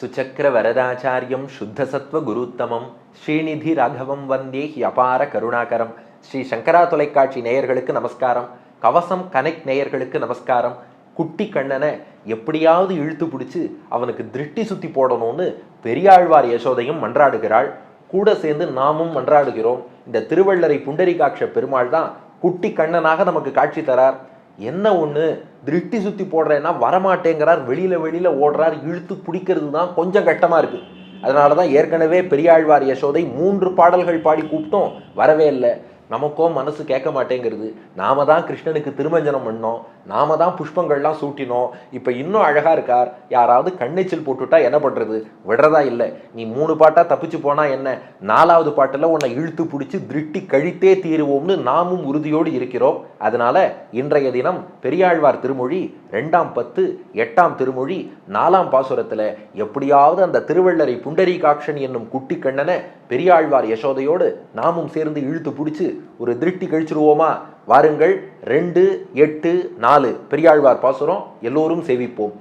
சுச்சக்கர வரதாச்சாரியம் சுத்தசத்வ குருத்தமம் ஸ்ரீநிதி ராகவம் வந்தே அபார கருணாகரம் ஸ்ரீ சங்கரா தொலைக்காட்சி நேயர்களுக்கு நமஸ்காரம். கவசம் கனெக்ட் நேயர்களுக்கு நமஸ்காரம். குட்டி கண்ணனை எப்படியாவது இழுத்து பிடிச்சி அவனுக்கு திருஷ்டி சுத்தி போடணும்னு பெரியாழ்வார் யசோதையும் மன்றாடுகிறாள். கூட சேர்ந்து நாமும் மன்றாடுகிறோம். இந்த திருவள்ளரை புண்டரிகாட்ச பெருமாள் தான் குட்டி கண்ணனாக நமக்கு காட்சி தரார். என்ன ஒன்று திருஷ்டி சுற்றி போடுறேன்னா வரமாட்டேங்கிறார் வெளியில் வெளியில் ஓடுறார் இழுத்து பிடிக்கிறது தான் கொஞ்சம் கட்டமாக இருக்குது அதனால தான் ஏற்கனவே பெரியாழ்வார் யசோதை மூன்று பாடல்கள் பாடி கூப்பிட்டோம் வரவே இல்லை. நமக்கோ மனசு கேட்க மாட்டேங்கிறது. நாம தான் கிருஷ்ணனுக்கு திருமஞ்சனம் பண்ணோம். நாம தான் புஷ்பங்கள்லாம் சூட்டினோம். இப்போ இன்னும் அழகாக இருக்கார். யாராவது கண்ணெச்சில் போட்டுட்டா என்ன பண்ணுறது விடுறதா இல்லை. நீ மூணு பாட்டாக தப்பிச்சு போனால் என்ன? நாலாவது பாட்டில் உன்னை இழுத்து பிடிச்சி திருட்டி கழித்தே தீருவோம்னு நாமும் உறுதியோடு இருக்கிறோம். அதனால இன்றைய தினம் பெரியாழ்வார் திருமொழி ரெண்டாம் பத்து எட்டாம் திருமொழி நாலாம் பாசுரத்தில் எப்படியாவது அந்த திருவள்ளரை புண்டரீகாட்சன் என்னும் குட்டி கண்ணனை பெரியாழ்வார் யசோதையோடு நாமும் சேர்ந்து இழுத்து பிடிச்சி ஒரு திருஷ்டி கழிச்சிருவோமா? வாருங்கள். ரெண்டு எட்டு நாலு. பெரியாழ்வார் பாசுரம் எல்லோரும் சேவிப்போம்.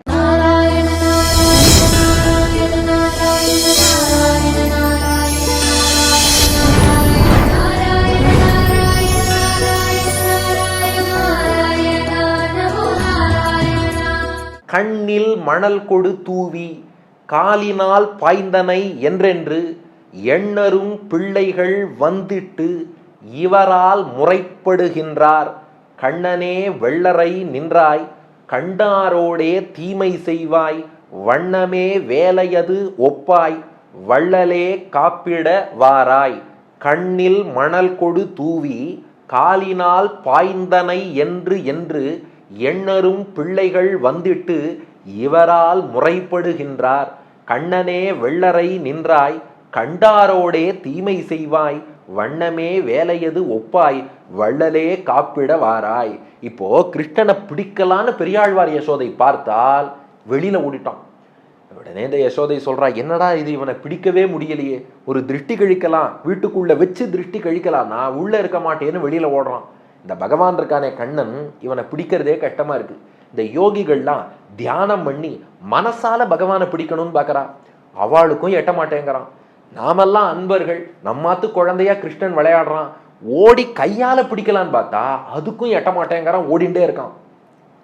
கண்ணில் மணல் கொடு தூவி காலினால் பாய்ந்தனை என்றென்று எண்ணரும் பிள்ளைகள் வந்திட்டு இவரால் முறைப்படுகின்றார். கண்ணனே வெள்ளரை நின்றாய் கண்டாரோடே தீமை செய்வாய் வண்ணமே வேலையது ஒப்பாய் வள்ளலே காப்பிட வாராய். கண்ணில் மணல் கொடு தூவி காலினால் பாய்ந்தனை என்று என்று எண்ணரும் பிள்ளைகள் வந்திட்டு இவரால் முறைப்படுகின்றார். கண்ணனே வெள்ளரை நின்றாய் கண்டாரோடே தீமை செய்வாய் வண்ணமே வேலையது ஒப்பாய் வள்ளலே காப்பிட வாராய். இப்போ கிருஷ்ணனை பிடிக்கலான்னு பெரியாழ்வார் யசோதை பார்த்தால் வெளியில ஓடிட்டான். உடனே இந்த யசோதை சொல்றா என்னடா இது இவனை பிடிக்கவே முடியலையே. ஒரு திருஷ்டி கழிக்கலாம் வீட்டுக்குள்ள வச்சு திருஷ்டி கழிக்கலாம். நான் உள்ள இருக்க மாட்டேன்னு வெளியில ஓடுறான். இந்த பகவான் இருக்கானே கண்ணன் இவனை பிடிக்கிறதே கஷ்டமா இருக்கு. இந்த யோகிகள்லாம் தியானம் பண்ணி மனசால பகவானை பிடிக்கணும்னு பார்க்குறா அவளுக்கும் எட்ட மாட்டேங்கிறான். நாமெல்லாம் அன்பர்கள் நம்மாத்து குழந்தையா கிருஷ்ணன் விளையாடுறான். ஓடி கையால் பிடிக்கலான்னு பார்த்தா அதுக்கும் எட்ட மாட்டேங்கிறான் ஓடிண்டே இருக்கான்.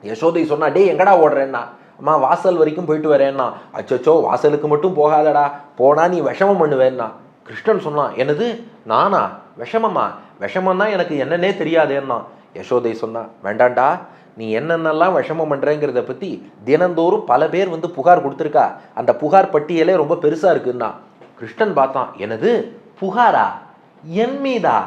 யசோதை சொன்னா டே எங்கடா ஓடுறேன்னா? அம்மா வாசல் வரைக்கும் போயிட்டு வரேன்னா. அச்சோ வாசலுக்கு மட்டும் போகாதடா. போனா நீ விஷமம் பண்ணுவேன்னா. கிருஷ்ணன் சொன்னான் எனது நானா? விஷமமா? விஷமம்னா எனக்கு என்னன்னே தெரியாதேன்னா யசோதை சொன்னா வேண்டாண்டா நீ என்னென்னலாம் விஷமம் பண்ணுறேங்கிறத பற்றி தினந்தோறும் பல பேர் வந்து புகார் கொடுத்துருக்கா. அந்த புகார் பட்டியலே ரொம்ப பெருசாக இருக்குன்னா கிருஷ்ணன் பார்த்தான் எனது புகாரா? என் மீதா?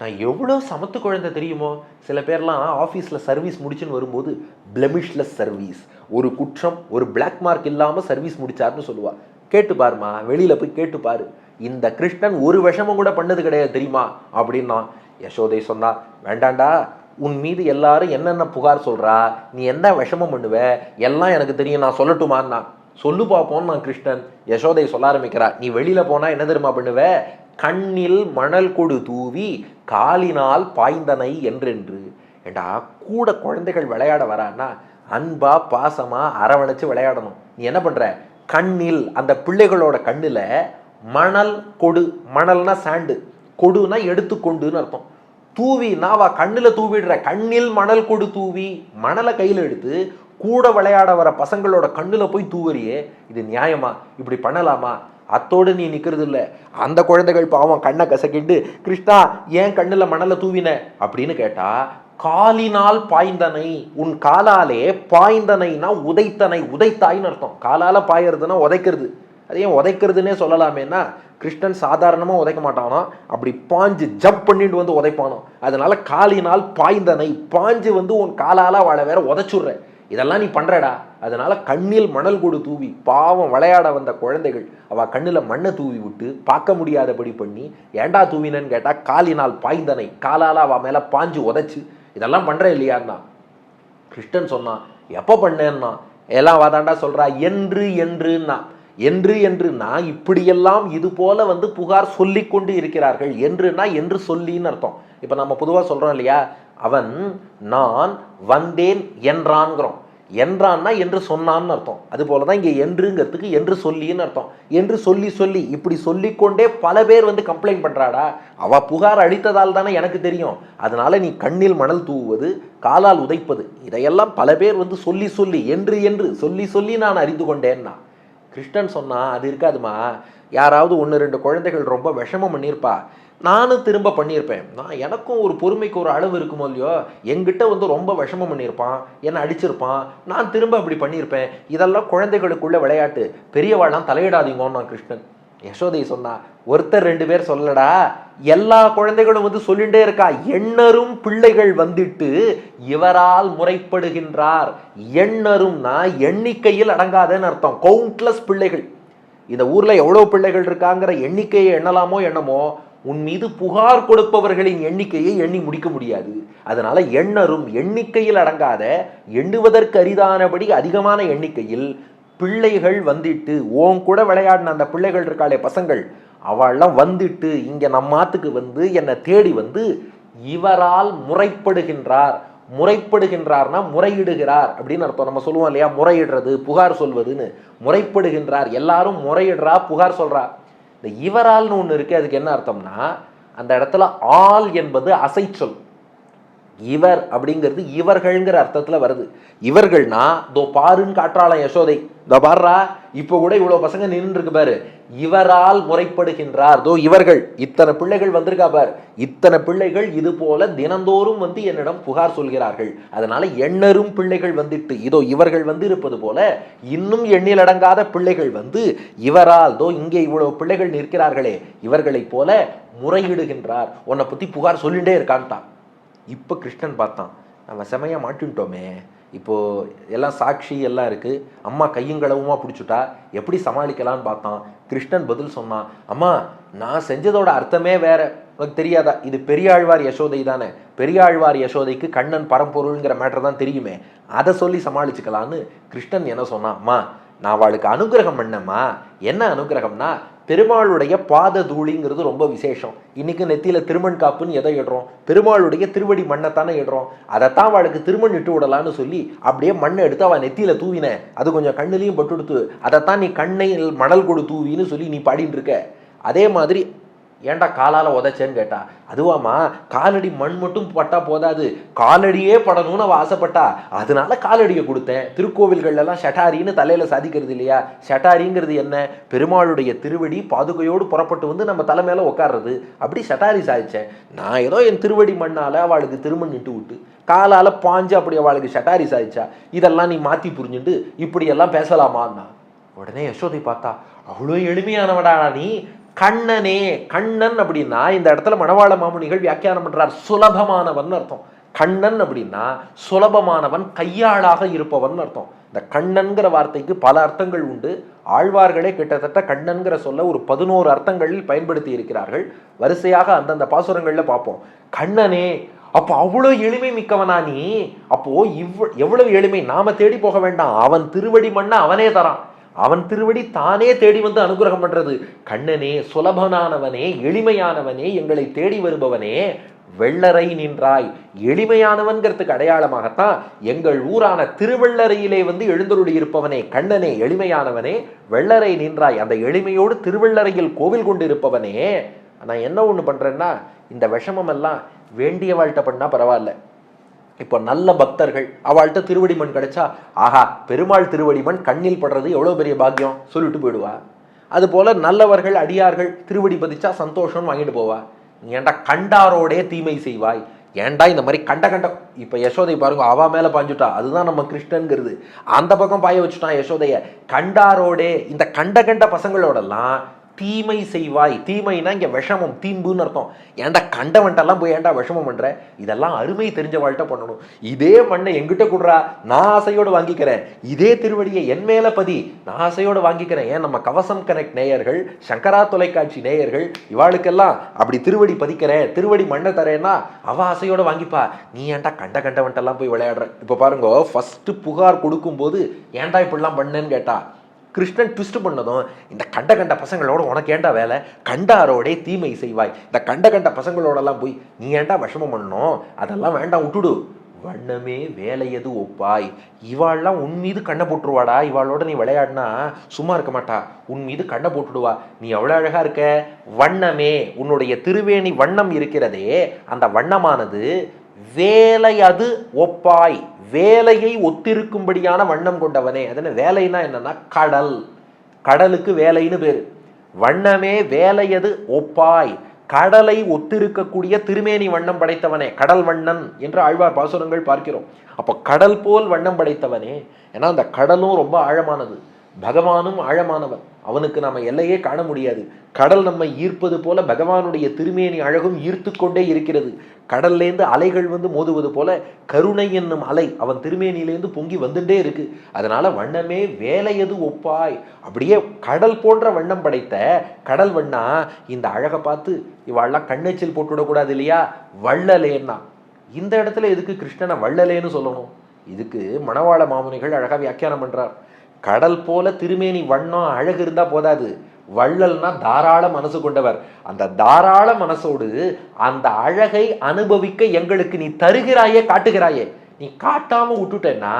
நான் எவ்வளோ சமத்து குழந்தை தெரியுமோ? சில பேர்லாம் ஆஃபீஸில் சர்வீஸ் முடிச்சுன்னு வரும்போது பிளமிஷ்லெஸ் சர்வீஸ் ஒரு குற்றம் ஒரு பிளாக் மார்க் இல்லாமல் சர்வீஸ் முடிச்சாருன்னு சொல்லுவாள் கேட்டு பாருமா வெளியில் போய் கேட்டு பாரு. இந்த கிருஷ்ணன் ஒரு விஷமம் கூட பண்ணது கிடையாது தெரியுமா? அப்படின்னா யசோதை சொன்னா வேண்டாண்டா உன் மீது எல்லாரும் என்னென்ன புகார் சொல்றா நீ என்ன விஷமம் பண்ணுவ எல்லாம் எனக்கு தெரியும் நான் சொல்லட்டுமான்னா? சொல்லு பார்ப்போம் நான் கிருஷ்ணன். யசோதை சொல்ல ஆரம்பிக்கிறா நீ வெளியில போனா என்ன தெரியுமா பண்ணுவ? கண்ணில் மணல் கொடு தூவி காலினால் பாய்ந்தனை என்றென்று. ஏண்டா கூட குழந்தைகள் விளையாட வரான்னா அன்பா பாசமா அரவணைச்சு விளையாடணும். நீ என்ன பண்ற? கண்ணில் அந்த பிள்ளைகளோட கண்ணில் மணல் கொடு. மணல்னா சாண்டு கொடுனா எடுத்துக்கொண்டுன்னு அர்த்தம். தூவி நாவா கண்ணில் தூவிடுற. கண்ணில் மணல் கொடு தூவி. மணலை கையில் எடுத்து கூட விளையாட வர பசங்களோட கண்ணில் போய் தூவறியே. இது நியாயமா? இப்படி பண்ணலாமா? அத்தோடு நீ நிற்கிறது இல்லை அந்த குழந்தைகள் பாவம் கண்ணை கசக்கிட்டு கிருஷ்ணா ஏன் கண்ணில் மணலை தூவின? அப்படின்னு கேட்டால் காலினால் பாய்ந்தனை. உன் காலாலே பாய்ந்தனைனா உதைத்தனை. உதைத்தாய்ன்னு அர்த்தம். காலால் பாயறதுன்னா உதைக்கிறது. அதையும் ஏன் உதைக்கிறதுனே சொல்லலாமேன்னா கிருஷ்ணன் சாதாரணமாக உதைக்க மாட்டானோ? அப்படி பாஞ்சு ஜம்ப் பண்ணிட்டு வந்து உதைப்பானோ? அதனால காலினால் பாய்ந்தனை பாஞ்சு வந்து உன் காலால் வாழ வேற உதைச்சுடுற இதெல்லாம் நீ பண்ணுறடா அதனால கண்ணில் மணல் கொடு தூவி. பாவம் விளையாட வந்த குழந்தைகள் அவள் கண்ணில் மண்ணை தூவி விட்டு பார்க்க முடியாதபடி பண்ணி ஏண்டா தூவினன்னு கேட்டால் காலினால் பாய்ந்தனை காலால் அவ மேலே பாஞ்சு உதைச்சு. இதெல்லாம் பண்ணுற இல்லையான்னா கிருஷ்ணன் சொன்னான் எப்போ பண்ணேன்னா? எல்லாம் வாதாண்டா சொல்கிறா என்று என்றுன்னா. என்று என்று நான் இப்படியெல்லாம் இது போல வந்து புகார் சொல்லி கொண்டு இருக்கிறார்கள் என்றுனா என்று சொல்லின்னு அர்த்தம். இப்போ நம்ம பொதுவாக சொல்கிறோம் இல்லையா? அவன் நான் வந்தேன் என்றான்கிறோம். என்றான்னா என்று சொன்னான்னு அர்த்தம். அது போல தான் இங்கே என்றுங்கிறதுக்கு என்று சொல்லின்னு அர்த்தம். என்று சொல்லி சொல்லி இப்படி சொல்லிக்கொண்டே பல பேர் வந்து கம்ப்ளைண்ட் பண்ணுறாடா அவள் புகார் அளித்ததால் தானே எனக்கு தெரியும். அதனால நீ கண்ணில் மணல் தூவுவது காலால் உதைப்பது இதையெல்லாம் பல பேர் வந்து சொல்லி சொல்லி என்று என்று சொல்லி சொல்லி நான் அறிந்து கொண்டேன்னா கிருஷ்ணன் சொன்னால் அது இருக்காதுமா. யாராவது ஒன்று ரெண்டு குழந்தைகள் ரொம்ப விஷமம் பண்ணியிருப்பா நானும் திரும்ப பண்ணியிருப்பேன் நான் எனக்கும் ஒரு பொறுமைக்கு ஒரு அளவு இருக்குமோ இல்லையோ என்கிட்ட வந்து ரொம்ப விஷமம் பண்ணியிருப்பான் என்னை அடிச்சிருப்பான். நான் திரும்ப அப்படி பண்ணியிருப்பேன் இதெல்லாம் குழந்தைகளுக்குள்ள விளையாட்டு. பெரியவாளாம் தலையிடாதீங்கன்னு நான் கிருஷ்ணன். யசோதை சொன்னா ஒருத்தர் ரெண்டு பேர் சொல்லடா எல்லா குழந்தைகளும் வந்து சொல்லிட்டே இருக்கா? எண்ணரும் பிள்ளைகள் வந்துட்டு இவரால் முறைப்படுகின்றார். எண்ணரும்னா எண்ணிக்கையில் அடங்காதன்னு அர்த்தம். கவுண்ட்லெஸ் பிள்ளைகள். இந்த ஊர்ல எவ்வளவு பிள்ளைகள் இருக்காங்கிற எண்ணிக்கையை எண்ணலாமோ என்னமோ உன் மீது புகார் கொடுப்பவர்களின் எண்ணிக்கையை எண்ணி முடிக்க முடியாது. அதனால எண்ணரும் எண்ணிக்கையில் அடங்காத எண்ணுவதற்கு அரிதானபடி அதிகமான எண்ணிக்கையில் பிள்ளைகள் வந்துட்டு ஓன் கூட விளையாடின அந்த பிள்ளைகள் இருக்காளே பசங்கள் அவள்லாம் வந்துட்டு இங்க நம்மாத்துக்கு வந்து என்னை தேடி வந்து இவரால் முறைப்படுகின்றார். முறைப்படுகின்றார்னா முறையிடுகிறார். அப்படின்னு அர்த்தம். நம்ம சொல்லுவோம் இல்லையா? முறையிடுறது புகார் சொல்வதுன்னு. முறைப்படுகின்றார். எல்லாரும் முறையிடுறா புகார் சொல்றா. இந்த இவரால்னு ஒன்று இருக்கு அதுக்கு என்ன அர்த்தம்னா அந்த இடத்துல ஆள் என்பது அசைச்சொல். இவர் அப்படிங்கிறது இவர்கள்ங்கிற அர்த்தத்தில் வருது. இவர்கள்னா தோ பாருன்னு காட்டுறாளாம் யசோதை. இதோ பாருடா இப்போ கூட இவ்வளோ பசங்க நின்றுருக்கு பாரு. இவரால் முறைப்படுகின்றார். தோ இவர்கள் இத்தனை பிள்ளைகள் வந்திருக்கா பார். இத்தனை பிள்ளைகள் இது போல தினந்தோறும் வந்து என்னிடம் புகார் சொல்கிறார்கள். அதனால எண்ணரும் பிள்ளைகள் வந்துட்டு இதோ இவர்கள் வந்து இருப்பது போல இன்னும் எண்ணில் அடங்காத பிள்ளைகள் வந்து இவரால் தோ இங்கே இவ்வளவு பிள்ளைகள் நிற்கிறார்களே இவர்களைப் போல முறையிடுகின்றார். உன்னை பற்றி புகார் சொல்லிட்டே இருக்கான்ட்டான். இப்போ கிருஷ்ணன் பார்த்தான். நம்ம செமையாக மாட்டின்ட்டோமே இப்போது எல்லாம் சாட்சி எல்லாம் இருக்குது அம்மா கையுங்களவுமா பிடிச்சிட்டா எப்படி சமாளிக்கலாம்னு பார்த்தான். கிருஷ்ணன் பதில் சொன்னான் அம்மா நான் செஞ்சதோட அர்த்தமே வேற. உனக்கு தெரியாதா? இது பெரியாழ்வார் யசோதை தானே. பெரியாழ்வார் யசோதைக்கு கண்ணன் பரம்பொருள்ங்கிற மேட்டர் தான் தெரியுமே. அதை சொல்லி சமாளிச்சுக்கலான்னு கிருஷ்ணன் என்ன சொன்னான்? அம்மா நான் அவளுக்கு அனுகிரகம் பண்ணேம்மா. என்ன அனுகிரகம்னா பெருமாளுடைய பாத தூளிங்கிறது ரொம்ப விசேஷம். இன்னைக்கு நெத்தியில திருமண் காப்புன்னு எதை இடுறோம்? பெருமாளுடைய திருவடி மண்ணை தானே இடுறோம். அதைத்தான் அவளுக்கு திருமண் இட்டு விடலான்னு சொல்லி அப்படியே மண்ணை எடுத்து அவள் நெத்தியில தூவின. அது கொஞ்சம் கண்ணுலையும் பட்டுடுத்து. அதைத்தான் நீ கண்ணை மணல் கொடு தூவின்னு சொல்லி நீ பாடிட்டு இருக்க. அதே மாதிரி ஏன்டா காலால் உதைச்சேன்னு கேட்டா அதுவாமா காலடி மண் மட்டும் பட்டா போதாது. காலடியே படணும்னு அவள் ஆசைப்பட்டா. அதனால காலடியை கொடுத்தேன். திருக்கோவில்கள்லாம் ஷட்டாரின்னு தலையில் சாதிக்கிறது இல்லையா? ஷட்டாரிங்கிறது என்ன? பெருமாளுடைய திருவடி பாதுகையோடு புறப்பட்டு வந்து நம்ம தலை மேலே உட்கார்றது அப்படி ஷட்டாரி சாதிச்சேன். நான் ஏதோ என் திருவடி மண்ணால் அவளுக்கு திருமண் நிட்டு விட்டு காலால் பாஞ்சு அப்படி அவளுக்கு ஷட்டாரி சாதிச்சா இதெல்லாம் நீ மாற்றி புரிஞ்சுட்டு இப்படியெல்லாம் பேசலாமான்னா? உடனே யசோதை பார்த்தா அவ்வளோ எளிமையானவடா நீ. கண்ணனே கண்ணன் அப்படின்னா இந்த இடத்துல மணவாள மாமுனிகள் வியாக்கியானம் பண்றார். சுலபமானவன் அர்த்தம். கண்ணன் அப்படின்னா சுலபமானவன் கையாளாக இருப்பவன் அர்த்தம். இந்த கண்ணன்கிற வார்த்தைக்கு பல அர்த்தங்கள் உண்டு. ஆழ்வார்களே கிட்டத்தட்ட கண்ணன்கிற சொல்ல ஒரு பதினோரு அர்த்தங்களில் பயன்படுத்தி இருக்கிறார்கள். வரிசையாக அந்தந்த பாசுரங்கள்ல பார்ப்போம். கண்ணனே அப்போ அவ்வளோ எளிமை மிக்கவனா நீ? அப்போ இவ் எவ்வளவு எளிமை? நாம தேடி போக வேண்டாம். அவன் திருவடி மண்ணை அவனே தரான். அவன் திருவடி தானே தேடி வந்து அனுகிரகம் பண்றது. கண்ணனே சுலபனானவனே எளிமையானவனே எங்களை தேடி வருபவனே வெள்ளரை நின்றாய். எளிமையானவன்கிறதுக்கு அடையாளமாகத்தான் எங்கள் ஊரான திருவள்ளரையிலே வந்து எழுந்தருளி இருப்பவனே கண்ணனே எளிமையானவனே வெள்ளரை நின்றாய். அந்த எளிமையோடு திருவள்ளரையில் கோவில் கொண்டு இருப்பவனே. நான் என்ன ஒன்று பண்ணுறேன்னா இந்த விஷமம் எல்லாம் வேண்டிய வாழ்க்கை பரவாயில்ல. இப்போ நல்ல பக்தர்கள் அவள்கிட்ட திருவடி மண் கிடைச்சா ஆஹா பெருமாள் திருவடி மண் கண்ணில் படுறது எவ்வளோ பெரிய பாக்கியம்? சொல்லிட்டு போயிடுவா. அதுபோல் நல்லவர்கள் அடியார்கள் திருவடி பதிச்சா சந்தோஷம் வாங்கிட்டு போவா. ஏண்டா ஏன்டா கண்டாரோடே தீமை செய்வாய்? ஏன்டா இந்த மாதிரி கண்ட கண்ட இப்போ யசோதை பாருங்க அவா மேலே பாஞ்சுட்டா. அதுதான் நம்ம கிருஷ்ணன்கிறது. அந்த பக்கம் பாய வச்சுட்டான் யசோதைய. கண்டாரோடே இந்த கண்ட கண்ட பசங்களோடலாம் தீமை செய்வாய். தீமைனா இங்கே விஷமம் தீம்புன்னு அர்த்தம். ஏன்டா கண்டவன்ட்டெல்லாம் போய் ஏன்டா விஷமம் பண்ணுற இதெல்லாம் அருமை தெரிஞ்ச வாழ்க்கை பண்ணணும். இதே மண்ணை எங்கிட்ட கொடுறா? நான் ஆசையோடு வாங்கிக்கிறேன். இதே திருவடியை என் மேலே பதி. நான் ஆசையோடு வாங்கிக்கிறேன். ஏன்? நம்ம கவசம் கனெக்ட் நேயர்கள் சங்கரா தொலைக்காட்சி நேயர்கள் இவாளுக்கெல்லாம் அப்படி திருவடி பதிக்கிறேன். திருவடி மண்ணை தரேன்னா அவ ஆசையோடு வாங்கிப்பா. நீ ஏன்டா கண்ட கண்டவன்ட்டெல்லாம் போய் விளையாடுற? இப்போ பாருங்க ஃபஸ்ட்டு புகார் கொடுக்கும்போது ஏன்டா இப்படிலாம் பண்ணேன்னு கேட்டா? கிருஷ்ணன் ட்விஸ்ட் பண்ணதும் இந்த கண்ட கண்ட பசங்களோட உனக்கு ஏன்டா வேலை? கண்டாரோடே தீமை செய்வாய். இந்த கண்ட கண்ட பசங்களோடலாம் போய் நீ ஏன்டா விஷமம் பண்ணணும்? அதெல்லாம் வேண்டாம் விட்டுடு. வண்ணமே வேலையது ஒப்பாய்? இவாள்லாம் உன் மீது கண்ணை போட்டுருவாடா. இவாளோட நீ விளையாடினா சும்மா இருக்க மாட்டா. உன் மீது கண்ணை போட்டுடுவா. நீ எவ்வளோ அழகாக இருக்க. வண்ணமே உன்னுடைய திருவேணி வண்ணம் இருக்கிறதே. அந்த வண்ணமானது வேலை அது ஒப்பாய். வேலையை ஒத்திருக்கும்படியான வண்ணம் கொண்டவனே. அதனால் வேலைன்னா என்னன்னா கடல். கடலுக்கு வேலைன்னு பேர். வண்ணமே வேலையது ஒப்பாய். கடலை ஒத்திருக்கக்கூடிய திருமேனி வண்ணம் படைத்தவனே. கடல் வண்ணன் என்று ஆழ்வார் பாசுரங்கள் பார்க்கிறோம். அப்போ கடல் போல் வண்ணம் படைத்தவனே. ஏன்னா அந்த கடலும் ரொம்ப ஆழமானது. பகவானும் ஆழமானவன். அவனுக்கு நாம் எல்லையே காண முடியாது. கடல் நம்மை ஈர்ப்பது போல பகவானுடைய திருமேனி அழகும் ஈர்த்து கொண்டே இருக்கிறது. கடல்லேருந்து அலைகள் வந்து மோதுவது போல கருணை என்னும் அலை அவன் திருமேனியிலேருந்து பொங்கி வந்துட்டே இருக்கு. அதனால வண்ணமே வேலையது ஒப்பாய்? அப்படியே கடல் போன்ற வண்ணம் படைத்த கடல் வண்ணா இந்த அழகை பார்த்து இவாள்லாம் கண்ணெச்சில் போட்டுவிடக்கூடாது இல்லையா? வள்ளலேன்னா. இந்த இடத்துல எதுக்கு கிருஷ்ணனை வள்ளலேன்னு சொல்லணும்? இதுக்கு மணவாள மாமுனிகள் அழகாக வியாக்கியானம் பண்ணுறார் கடல் போல திருமேனி வண்ணம் அழகு இருந்தால் போதாது. வள்ளல்னா தாராள மனசு கொண்டவர். அந்த தாராள மனசோடு அந்த அழகை அனுபவிக்க எங்களுக்கு நீ தருகிறாயே காட்டுகிறாயே. நீ காட்டாமல் விட்டுட்டேன்னா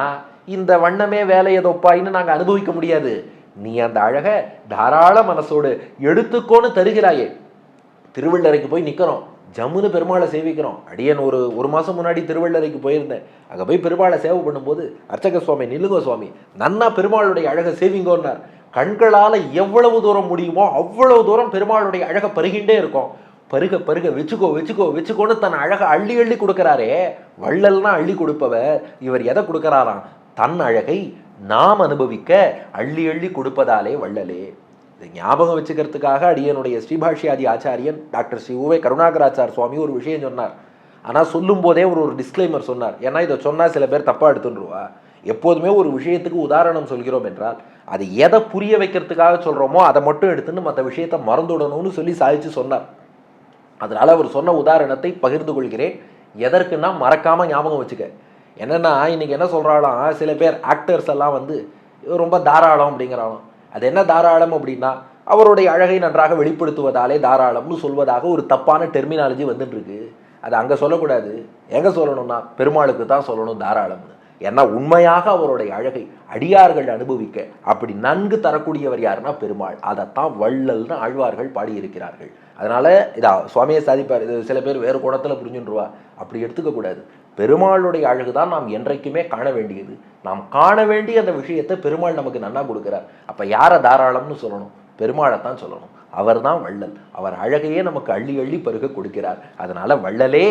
இந்த வண்ணமே வேலையதொப்பாயின்னு நாங்கள் அனுபவிக்க முடியாது. நீ அந்த அழகை தாராள மனசோடு எடுத்துக்கோன்னு தருகிறாயே. திருவள்ளரைக்கு போய் நிற்கிறோம் ஜம்முன்னு பெருமாளை சேவிக்கிறோம். அடியன் ஒரு ஒரு மாதம் முன்னாடி திருவள்ளரைக்கு போயிருந்தேன். அங்கே போய் பெருமாளை சேவை பண்ணும்போது அர்ச்சக சுவாமி நிலுங்க சுவாமி நன்னா பெருமாளுடைய அழகை சேவிங்கோன்னார். கண்களால் எவ்வளவு தூரம் முடியுமோ அவ்வளவு தூரம் பெருமாளுடைய அழகை பருகின்றே இருக்கும். பருக பருக வச்சுக்கோ வச்சுக்கோ வச்சுக்கோன்னு தன் அழகை அள்ளி அள்ளி கொடுக்குறாரே. வள்ளல்னா அள்ளி கொடுப்பவர். இவர் எதை கொடுக்குறாராம்? தன் அழகை நாம் அனுபவிக்க அள்ளி அள்ளி கொடுப்பதாலே வள்ளலே. இது ஞாபகம் வச்சுக்கிறதுக்காக அடியனுடைய ஸ்ரீபாஷியாதி ஆச்சாரியன் டாக்டர் ஸ்ரீ உவே கருணாகராச்சார் சுவாமி ஒரு விஷயம் சொன்னார். ஆனால் சொல்லும் போதே ஒரு ஒரு டிஸ்க்ளைமர் சொன்னார். ஏன்னா இதை சொன்னால் சில பேர் தப்பாக எடுத்துருவா. எப்போதுமே ஒரு விஷயத்துக்கு உதாரணம் சொல்கிறோம் என்றால் அது எதை புரிய வைக்கிறதுக்காக சொல்கிறோமோ அதை மட்டும் எடுத்துன்னு மற்ற விஷயத்தை மறந்துடணும்னு சொல்லி சாதிச்சு சொன்னார். அதனால் அவர் சொன்ன உதாரணத்தை பகிர்ந்து கொள்கிறேன். எதற்குன்னா மறக்காமல் ஞாபகம் வச்சுக்க. என்னன்னா இன்றைக்கி என்ன சொல்றாளாம்? சில பேர் ஆக்டர்ஸ் எல்லாம் வந்து ரொம்ப தாராளம் அப்படிங்கிறாலும் அது என்ன தாராளம் அப்படின்னா அவருடைய அழகை நன்றாக வெளிப்படுத்துவதாலே தாராளம்னு சொல்வதாக ஒரு தப்பான டெர்மினாலஜி வந்துட்டு இருக்கு அது அங்கே சொல்லக்கூடாது. எங்கே சொல்லணும்னா பெருமாளுக்கு தான் சொல்லணும் தாராளம்னு. ஏன்னா உண்மையாக அவருடைய அழகை அடியார்கள் அனுபவிக்க அப்படி நன்கு தரக்கூடியவர் யாருன்னா பெருமாள். அதைத்தான் வள்ளல்னு ஆழ்வார்கள் பாடியிருக்கிறார்கள். அதனால இதா சுவாமியை சாதிப்பார். இது சில பேர் வேறு கோணத்தில் புரிஞ்சுருவா அப்படி எடுத்துக்க கூடாது. பெருமாளுடைய அழகு தான் நாம் என்றைக்குமே காண வேண்டியது. நாம் காண வேண்டிய அந்த விஷயத்தை பெருமாள் நமக்கு நன்னா கொடுக்குறார். அப்போ யாரை தாராளம்னு சொல்லணும்? பெருமாளை தான் சொல்லணும். அவர் தான் வள்ளல். அவர் அழகையே நமக்கு அள்ளி அள்ளி பருக கொடுக்கிறார். அதனால் வள்ளலே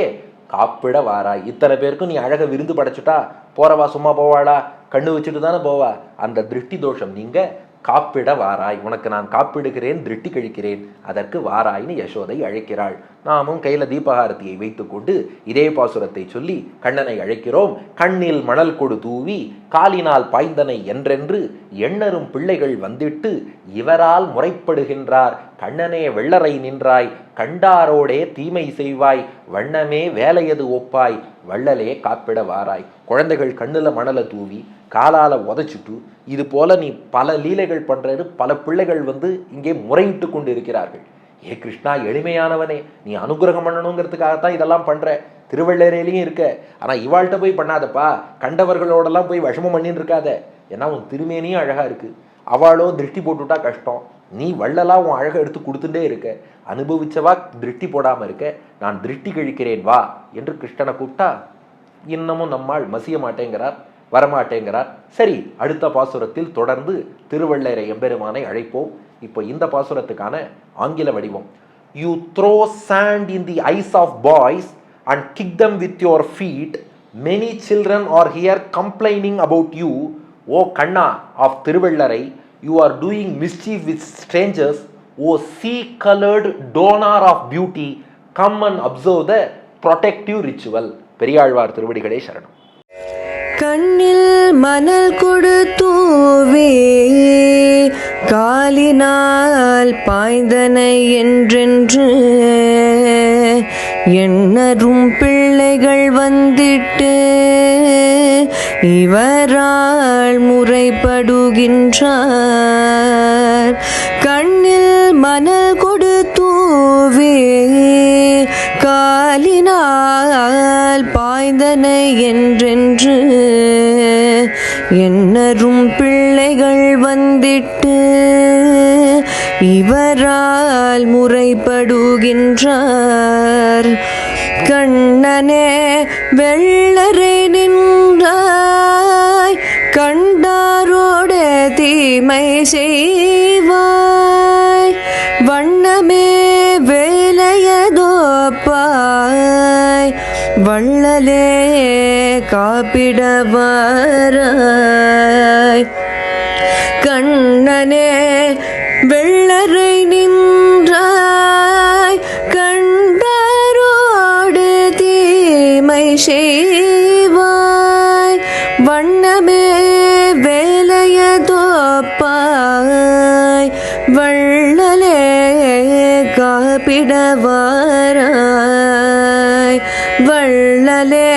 காப்பிட வாராய் இத்தனை பேருக்கும் நீ அழக விருந்து படைச்சிட்டா? போறவா சும்மா போவாளா? கண்ணு வச்சுட்டு தானே போவா? அந்த திருஷ்டி தோஷம் நீங்க காப்பிட வாராய். உனக்கு நான் காப்பிடுகிறேன் திருஷ்டி கழிக்கிறேன். அதற்கு வாராய்னு யசோதை அழைக்கிறாள். நாமும் கையில தீபகாரத்தியை வைத்துக்கொண்டு இதே பாசுரத்தை சொல்லி கண்ணனை அழைக்கிறோம். கண்ணில் மணல் கொடு தூவி காலினால் பாய்ந்தனை என்றென்று எண்ணரும் பிள்ளைகள் வந்திட்டு இவரால் முறைப்படுகின்றார். கண்ணனே வெள்ளரை நின்றாய் கண்டாரோடே தீமை செய்வாய் வண்ணமே வேலையது ஒப்பாய் வள்ளலே காப்பிட வாராய். குழந்தைகள் கண்ணுல மணலை தூவி காலால் உதைச்சிட்டு இது போல நீ பல லீலைகள் பண்ணுறது பல பிள்ளைகள் வந்து இங்கே முறையிட்டு கொண்டு இருக்கிறார்கள் ஏ கிருஷ்ணா எளிமையானவனே நீ அனுகிரகம் பண்ணணுங்கிறதுக்காகத்தான் இதெல்லாம் பண்ணுற திருவள்ளரையிலையும் இருக்க. ஆனால் இவாள்கிட்ட போய் பண்ணாதப்பா. கண்டவர்களோடெல்லாம் போய் விஷமம் பண்ணின்னு இருக்காத. ஏன்னா உன் திருமேனியும் அழகா இருக்கு. அவளோ திருஷ்டி போட்டுவிட்டா கஷ்டம். நீ வள்ளலாக உன் அழகை எடுத்து கொடுத்துட்டே இருக்க. அனுபவிச்சவா திருஷ்டி போடாமல் இருக்க. நான் திருஷ்டி கழிக்கிறேன் வா என்று கிருஷ்ணனை கூப்பிட்டா இன்னமும் நம்மால் மசிய மாட்டேங்கிறார் வரமாட்டேங்கிறார். சரி அடுத்த பாசுரத்தில் தொடர்ந்து திருவள்ளரை எம்பெருமானை அழைப்போம். இப்போ இந்த பாசுரத்துக்கான ஆங்கில வடிவம். You throw sand in the eyes of boys and kick them with your feet many children are here complaining about you O Kanna of Thiruvallarai you are doing mischief with strangers O sea coloured donor of beauty come and observe the protective ritual Periyalvar திருவடிகளே சரணம். கண்ணில் மணல் கொடுத்தூவே காலினால் பாய்ந்தனை என்றென்று எண்ணரும் பிள்ளைகள் வந்திட்டு இவரால் முறைப்படுகின்றார். கண்ணில் மணல் கொடுத்தூவே காலினால் பாய்ந்தனை என்றென்று. என்னரும் பிள்ளைகள் வந்திட்டு இவரால் முறைப்படுகின்றார். கண்ணனே வெள்ளரை நின்றாய் கண்டாரோட தீமை செய்வாய். வண்ணமே வேலையதோப்பாய் வள்ளலே காப்பிடவாராய். கண்ணனே பிடவாராய். வள்ளலே